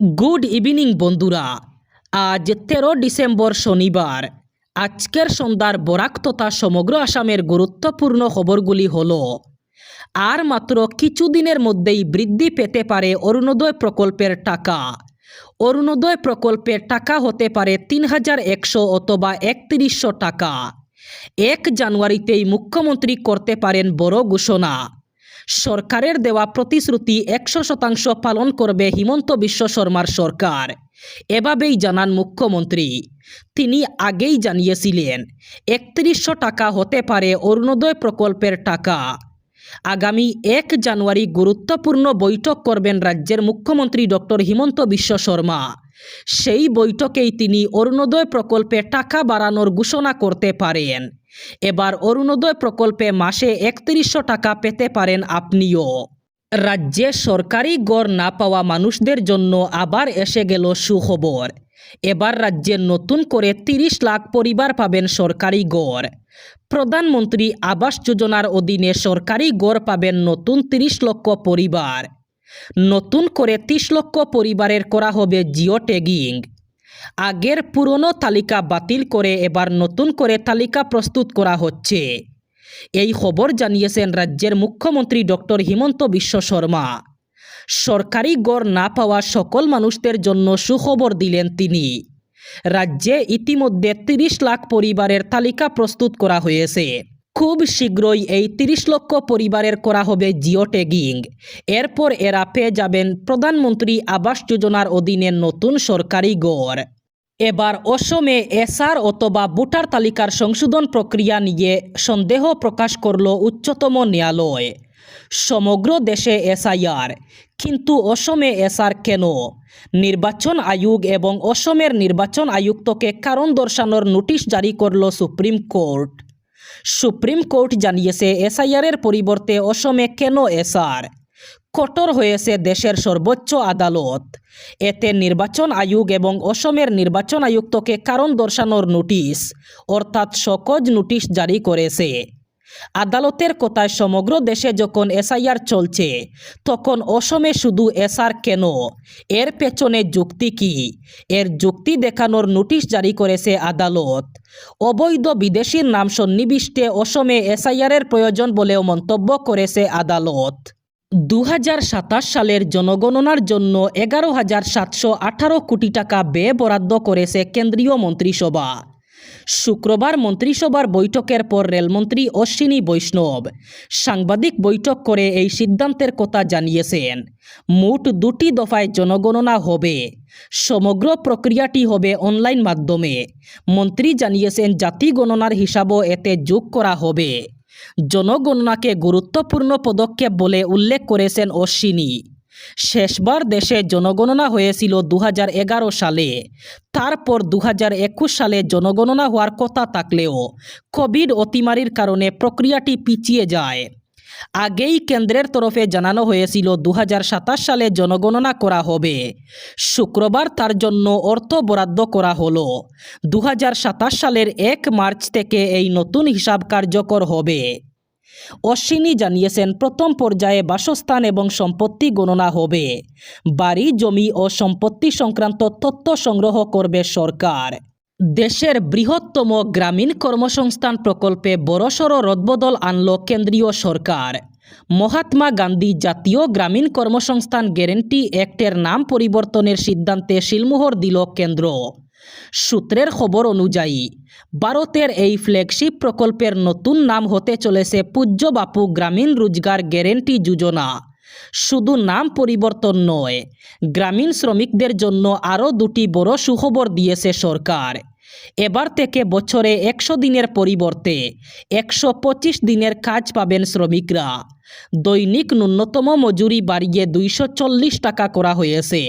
Good evening বন্ধুরা। আজ তেরো ডিসেম্বর শনিবার। আজকের সন্ধ্যার বরাক তথা সমগ্র আসামের গুরুত্বপূর্ণ খবরগুলি হল, আর মাত্র কিছুদিনের মধ্যেই বৃদ্ধি পেতে পারে অরুণোদয় প্রকল্পের টাকা। অরুণোদয় প্রকল্পের টাকা হতে পারে তিন হাজার একশো অথবা একত্রিশশো টাকা। এক জানুয়ারিতেই মুখ্যমন্ত্রী করতে পারেন বড় ঘোষণা। সরকারের দেওয়া প্রতিশ্রুতি একশো শতাংশ পালন করবে হিমন্ত বিশ্ব শর্মার সরকার। এভাবেই জানান মুখ্যমন্ত্রী। তিনি আগেই জানিয়েছিলেন, একত্রিশশো টাকা হতে পারে অরুণোদয় প্রকল্পের টাকা। আগামী এক জানুয়ারি গুরুত্বপূর্ণ বৈঠক করবেন রাজ্যের মুখ্যমন্ত্রী ডক্টর হিমন্ত বিশ্ব শর্মা। সেই বৈঠকেই তিনি অরুণোদয় প্রকল্পে টাকা বাড়ানোর ঘোষণা করতে পারেন। এবার অরুণোদয় প্রকল্পে মাসে একত্রিশশো টাকা পেতে পারেন আপনিও। রাজ্যে সরকারি গড় না পাওয়া মানুষদের জন্য আবার এসে গেল সুখবর। এবার রাজ্যে নতুন করে তিরিশ লাখ পরিবার পাবেন সরকারি গড়। প্রধানমন্ত্রী আবাস যোজনার অধীনে সরকারি গড় পাবেন নতুন তিরিশ লক্ষ পরিবার। নতুন করে তিরিশ লক্ষ পরিবারের করা হবে জিও ট্যাগিং। আগের পুরনো তালিকা বাতিল করে এবার নতুন করে তালিকা প্রস্তুত করা হচ্ছে। এই খবর জানিয়েছেন রাজ্যের মুখ্যমন্ত্রী ডক্টর হিমন্ত বিশ্ব শর্মা। সরকারি গড় না পাওয়া সকল মানুষদের জন্য সুখবর দিলেন তিনি। রাজ্যে ইতিমধ্যে তিরিশ লাখ পরিবারের তালিকা প্রস্তুত করা হয়েছে। খুব শীঘ্রই এই তিরিশ লক্ষ পরিবারের করা হবে জিও ট্যাগিং। এরপর এরা পেয়ে যাবেন প্রধানমন্ত্রী আবাস যোজনার অধীনে নতুন সরকারি গড়। এবার অসমে এসআর অথবা ভোটার তালিকার সংশোধন প্রক্রিয়া নিয়ে সন্দেহ প্রকাশ করল উচ্চতম ন্যায়ালয়। সমগ্র দেশে এসআইআর, কিন্তু অসমে এসআর কেন? নির্বাচন আয়োগ এবং অসমের নির্বাচন আয়ুক্তকে কারণ দর্শানোর নোটিশ জারি করল সুপ্রিম কোর্ট। সুপ্রিম কোর্ট জানিয়েছে, এসআইআরের পরিবর্তে অসমে কেন এসআর? কঠোর হয়েছে দেশের সর্বোচ্চ আদালত। এতে নির্বাচন আয়োগ এবং অসমের নির্বাচন আয়ুক্তকে কারণ দর্শানোর নোটিশ, অর্থাৎ সকজ নোটিশ জারি করেছে। আদালতের কথায় সমগ্র দেশে যখন এসআইআর চলছে, তখন অসমে শুধু এসআর কেন? এর পেছনে যুক্তি কি? এর যুক্তি দেখানোর নোটিশ জারি করেছে আদালত। অবৈধ বিদেশির নাম সন্নিবিষ্টে অসমে এসআইআরের প্রয়োজন বলেও মন্তব্য করেছে আদালত। দু হাজার সাতাশ সালের জনগণনার জন্য এগারো হাজার সাতশো আঠারো কোটি টাকা ব্যয় বরাদ্দ করেছে কেন্দ্রীয় মন্ত্রিসভা। শুক্রবার মন্ত্রিসভার বৈঠকের পর রেলমন্ত্রী অশ্বিনী বৈষ্ণব সাংবাদিক বৈঠক করে এই সিদ্ধান্তের কথা জানিয়েছেন। মোট দুটি দফায় জনগণনা হবে। সমগ্র প্রক্রিয়াটি হবে অনলাইন মাধ্যমে। মন্ত্রী জানিয়েছেন, জাতি গণনার হিসাবও এতে যোগ করা হবে। জনগণনাকে গুরুত্বপূর্ণ পদক্ষেপ বলে উল্লেখ করেছেন অশ্বিনী। শেষবার দেশে জনগণনা হয়েছিল দু হাজার এগারো সালে। তারপর দু হাজার একুশ সালে জনগণনা হওয়ার কথা থাকলেও কোভিড অতিমারির কারণে প্রক্রিয়াটি পিছিয়ে যায়। আগেই কেন্দ্রের তরফে জানানো হয়েছিল দু হাজার সাতাশ সালে জনগণনা করা হবে। শুক্রবার তার জন্য অর্থ বরাদ্দ করা হলো। দু সালের এক মার্চ থেকে এই নতুন হিসাব কার্যকর হবে। অশ্বিনী জানিয়েছেন, প্রথম পর্যায়ে বাসস্থান এবং সম্পত্তি গণনা হবে। বাড়ি, জমি ও সম্পত্তি সংক্রান্ত তথ্য সংগ্রহ করবে সরকার। দেশের বৃহত্তম গ্রামীণ কর্মসংস্থান প্রকল্পে বড়সড় রদবদল আনল কেন্দ্রীয় সরকার। মহাত্মা গান্ধী জাতীয় গ্রামীণ কর্মসংস্থান গ্যারেন্টি অ্যাক্টের নাম পরিবর্তনের সিদ্ধান্তে শিলমোহর দিল কেন্দ্র। সূত্রের খবর অনুযায়ী, ভারতের এই ফ্ল্যাগশিপ প্রকল্পের নতুন নাম হতে চলেছে পূজ্য বাপু গ্রামীণ রোজগার গ্যারেন্টি যোজনা। শুধু নাম পরিবর্তন নয়, গ্রামীণ শ্রমিকদের জন্য আরও দুটি বড় সুখবর দিয়েছে সরকার। এবার থেকে বছরে একশো দিনের পরিবর্তে একশো পঁচিশ দিনের কাজ পাবেন শ্রমিকরা। দৈনিক ন্যূনতম মজুরি বাড়িয়ে দুইশো চল্লিশ টাকা করা হয়েছে।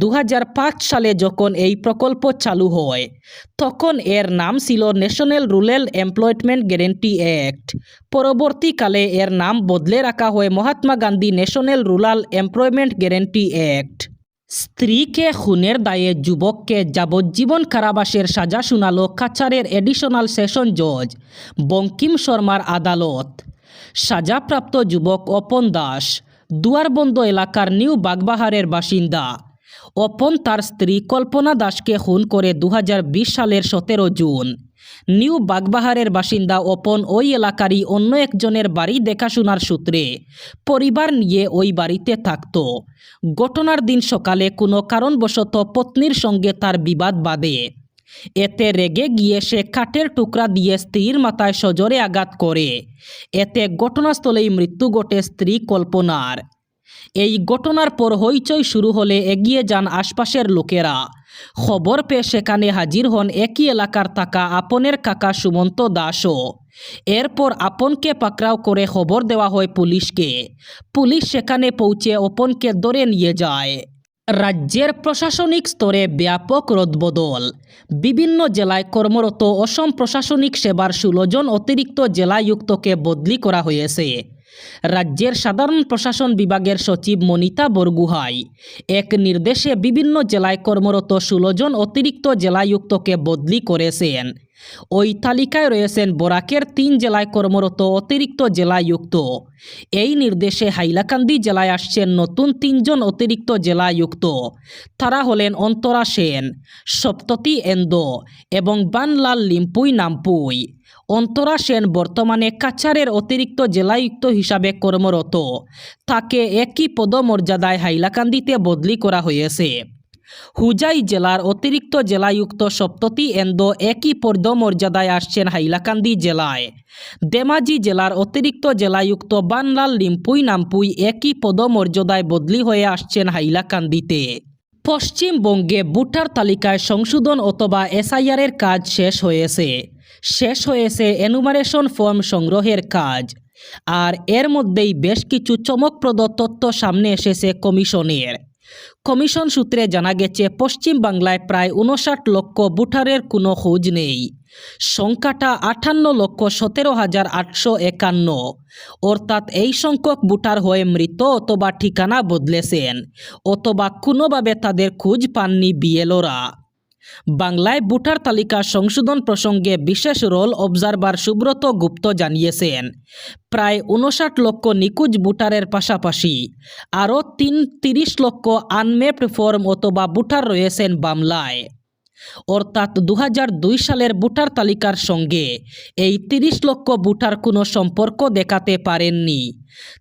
দু হাজার পাঁচ সালে যখন এই প্রকল্প চালু হয়, তখন এর নাম ছিল national rural employment guarantee act পরবর্তীকালে এর নাম বদলে রাখা হয় Mahatma Gandhi national rural employment guarantee act স্ত্রীকে খুনের দায়ে যুবককে যাবজ্জীবন কারাবাসের সাজা শুনালো কাছাড়ের এডিশনাল সেশন জজ বঙ্কিম শর্মার আদালত। সাজাপ্রাপ্ত যুবক অপন দাস, দুয়ারবন্দ এলাকার নিউ বাগবাহারের বাসিন্দা অপন তার স্ত্রী কল্পনা দাসকে খুন করে দু হাজার বিশ সালের সতেরো জুন। নিউ বাগবাহারের বাসিন্দা অপন ওই এলাকারই অন্য একজনের বাড়ি দেখাশোনার সূত্রে পরিবার নিয়ে ওই বাড়িতে থাকত। ঘটনার দিন সকালে কোনো কারণবশত পত্নীর সঙ্গে তার বিবাদ বাঁধে। এতে রেগে গিয়ে সে কাঠের টুকরা দিয়ে স্ত্রীর মাথায় সজোরে আঘাত করে। এতে ঘটনাস্থলেই মৃত্যু ঘটে স্ত্রী কল্পনার। এই ঘটনার পর হইচই শুরু হলে এগিয়ে যান আশপাশের লোকেরা। খবর পেয়ে সেখানে হাজির হন একই এলাকার থাকা আপনের কাকা সুমন্ত দাসও। এরপর আপনকে পাকড়াও করে খবর দেওয়া হয় পুলিশকে। পুলিশ সেখানে পৌঁছে অপনকে ধরে নিয়ে যায়। রাজ্যের প্রশাসনিক স্তরে ব্যাপক রদবদল। বিভিন্ন জেলায় কর্মরত অসম প্রশাসনিক সেবার ষোলো জন অতিরিক্ত জেলায়ুক্তকে বদলি করা হয়েছে। রাজ্যের সাধারণ প্রশাসন বিভাগের সচিব মনিতা বরগুহাই এক নির্দেশে বিভিন্ন জেলায় কর্মরত ষোলো জন অতিরিক্ত জেলায়ুক্তকে বদলি করেছেন। ওই তালিকায় রয়েছেন বরাকের তিন জেলায় কর্মরত অতিরিক্ত জেলায়ুক্ত। এই নির্দেশে হাইলাকান্দি জেলায় আসছেন নতুন তিনজন অতিরিক্ত জেলায়ুক্ত। তারা হলেন অন্তরা সেন, সপ্ততি এন্দো এবং বানলাল লিম্পুই নামপুই। অন্তরা সেন বর্তমানে কাছাড়ের অতিরিক্ত জেলায়ুক্ত হিসাবে কর্মরত। তাকে একই পদমর্যাদায় হাইলাকান্দিতে বদলি করা হয়েছে। হুজাই জেলার অতিরিক্ত জেলায়ুক্ত সপ্ততি এন্দো একই পদমর্যাদায় আসছেন হাইলাকান্দি জেলায়। দেমাজি জেলার অতিরিক্ত জেলায়ুক্ত বানলাল লিম্পুই নামপুই একই পদমর্যাদায় বদলি হয়ে আসছেন হাইলাকান্দিতে। পশ্চিমবঙ্গে ভোটার তালিকায় সংশোধন অথবা এসআইআরের কাজ শেষ হয়েছে। শেষ হয়েছে এনুমারেশন ফর্ম সংগ্রহের কাজ। আর এর মধ্যেই বেশ কিছু চমকপ্রদ তথ্য সামনে এসেছে কমিশনের। কমিশন সূত্রে জানা গেছে, পশ্চিম বাংলায় প্রায় উনষাট লক্ষ ভোটারের কোনো খোঁজ নেই। সংখ্যাটা আটান্ন লক্ষ সতেরো হাজার আটশো একান্ন। অর্থাৎ এই সংখ্যক ভোটার হয়ে মৃত অথবা ঠিকানা বদলেছেন, অথবা কোনোভাবে তাদের খোঁজ পাননি বিএলওরা। বাংলায় ভোটার তালিকা সংশোধন প্রসঙ্গে বিশেষ রোল অবজারভার সুব্রত গুপ্ত জানিয়েছেন। প্রায় উনষাট লক্ষ নিকুজ ভোটারের পাশাপাশি আরও তিন তিরিশ লক্ষ আনমেপড ফর্ম অথবা ভোটার রয়েছেন বামলায় অর্থাৎ দু হাজার দুই সালের ভোটার তালিকার সঙ্গে এই তিরিশ লক্ষ ভোটার কোনো সম্পর্ক দেখাতে পারেননি।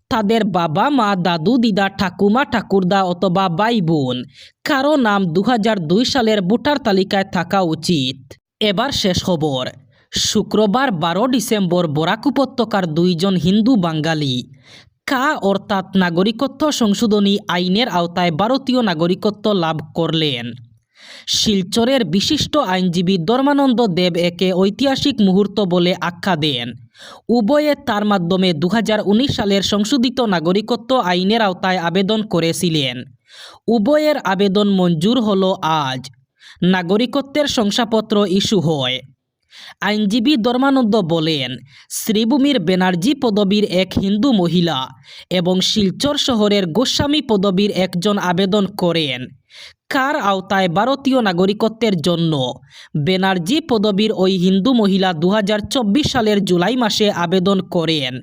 তাদের বাবা, মা, দাদু, দিদা, ঠাকুমা, ঠাকুরদা অথবা ভাই বোন, কারও নাম দু হাজার দুই সালের ভোটার তালিকায় থাকা উচিত। এবার শেষ খবর। শুক্রবার বারো ডিসেম্বর বরাক উপত্যকার দুইজন হিন্দু বাঙালি, কা অর্থাৎ নাগরিকত্ব সংশোধনী আইনের আওতায় ভারতীয় নাগরিকত্ব লাভ করলেন। শিলচরের বিশিষ্ট আইনজীবী ধর্মানন্দ দেব একে ঐতিহাসিক মুহূর্ত বলে আখ্যা দেন। উভয়ে তার মাধ্যমে দু হাজার উনিশ সালের সংশোধিত নাগরিকত্ব আইনের আওতায় আবেদন করেছিলেন। উভয়ের আবেদন মঞ্জুর হল আজ। নাগরিকত্বের শংসাপত্র ইস্যু হয়। আইনজীবী ধর্মানন্দ বলেন, শ্রীভূমির ব্যানার্জি পদবীর এক হিন্দু মহিলা এবং শিলচর শহরের গোস্বামী পদবীর একজন আবেদন করেন। কার আওতায় ভারতীয় নাগরিকত্বের জন্য? বেনার্জি পদবীর ওই হিন্দু মহিলা দু হাজার চব্বিশ সালের জুলাই মাসে আবেদন করেন।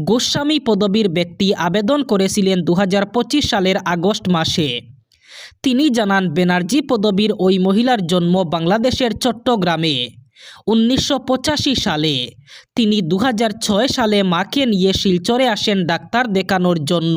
গোস্বামী পদবীর ব্যক্তি আবেদন করেছিলেন দু হাজার পঁচিশ সালের আগস্ট মাসে। তিনি জানান ব্যানার্জি পদবীর ওই মহিলার জন্ম বাংলাদেশের চট্টগ্রামে উনিশশো পঁচাশি সালে। তিনি দু হাজার ছয় সালে মাকে নিয়ে শিলচরে আসেন ডাক্তার দেখানোর জন্য।